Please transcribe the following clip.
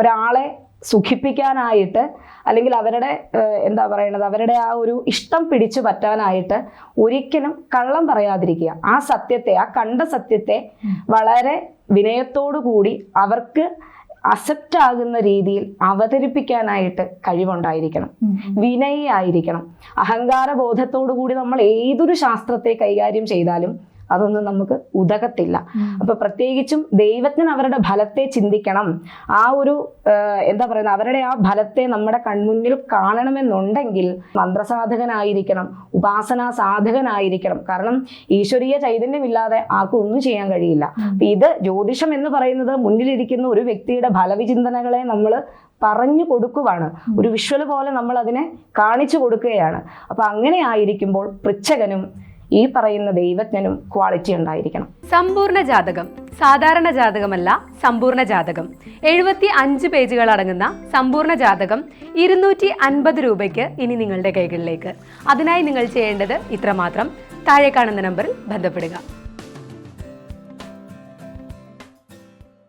ഒരാളെ സുഖിപ്പിക്കാനായിട്ട് അല്ലെങ്കിൽ അവരുടെ എന്താ പറയണത് അവരുടെ ആ ഒരു ഇഷ്ടം പിടിച്ചു പറ്റാനായിട്ട് ഒരിക്കലും കള്ളം പറയാതിരിക്കുക. ആ സത്യത്തെ ആ കണ്ട സത്യത്തെ വളരെ വിനയത്തോടു കൂടി അവർക്ക് അസെപ്റ്റ് ആകുന്ന രീതിയിൽ അവതരിപ്പിക്കാനായിട്ട് കഴിവുണ്ടായിരിക്കണം. വിനയി ആയിരിക്കണം. അഹങ്കാര ബോധത്തോടു കൂടി നമ്മൾ ഏതൊരു ശാസ്ത്രത്തെ കൈകാര്യം ചെയ്താലും അതൊന്നും നമുക്ക് ഉതകത്തില്ല. അപ്പൊ പ്രത്യേകിച്ചും ദൈവത്തിന് അവരുടെ ഫലത്തെ ചിന്തിക്കണം. ആ ഒരു എന്താ പറയുന്നത്? അവരുടെ ആ ഫലത്തെ നമ്മുടെ കൺമുന്നിൽ കാണണമെന്നുണ്ടെങ്കിൽ മന്ത്രസാധകനായിരിക്കണം ഉപാസനാ സാധകനായിരിക്കണം കാരണം ഈശ്വരീയ ചൈതന്യമില്ലാതെ ആർക്കും ഒന്നും ചെയ്യാൻ കഴിയില്ല. അപ്പൊ ഇത് ജ്യോതിഷം എന്ന് പറയുന്നത് മുന്നിലിരിക്കുന്ന ഒരു വ്യക്തിയുടെ ഫലവിചിന്തനകളെ നമ്മൾ പറഞ്ഞു കൊടുക്കുവാണ്. ഒരു വിഷ്വൽ പോലെ നമ്മൾ അതിനെ കാണിച്ചു കൊടുക്കുകയാണ്. അപ്പൊ അങ്ങനെ ആയിരിക്കുമ്പോൾ പൃച്ഛകനും ഈ പറയുന്ന ദൈവജ്ഞനും ക്വാളിറ്റി ഉണ്ടായിരിക്കണം. സമ്പൂർണ ജാതകം സാധാരണ ജാതകമല്ല സമ്പൂർണ ജാതകം. എഴുപത്തി അഞ്ച് പേജുകൾ അടങ്ങുന്ന സമ്പൂർണ ജാതകം ഇരുന്നൂറ്റി അൻപത് രൂപയ്ക്ക് ഇനി നിങ്ങളുടെ കൈകളിലേക്ക്. അതിനായി നിങ്ങൾ ചെയ്യേണ്ടത് ഇത്രമാത്രം. താഴെ കാണുന്ന നമ്പറിൽ ബന്ധപ്പെടുക.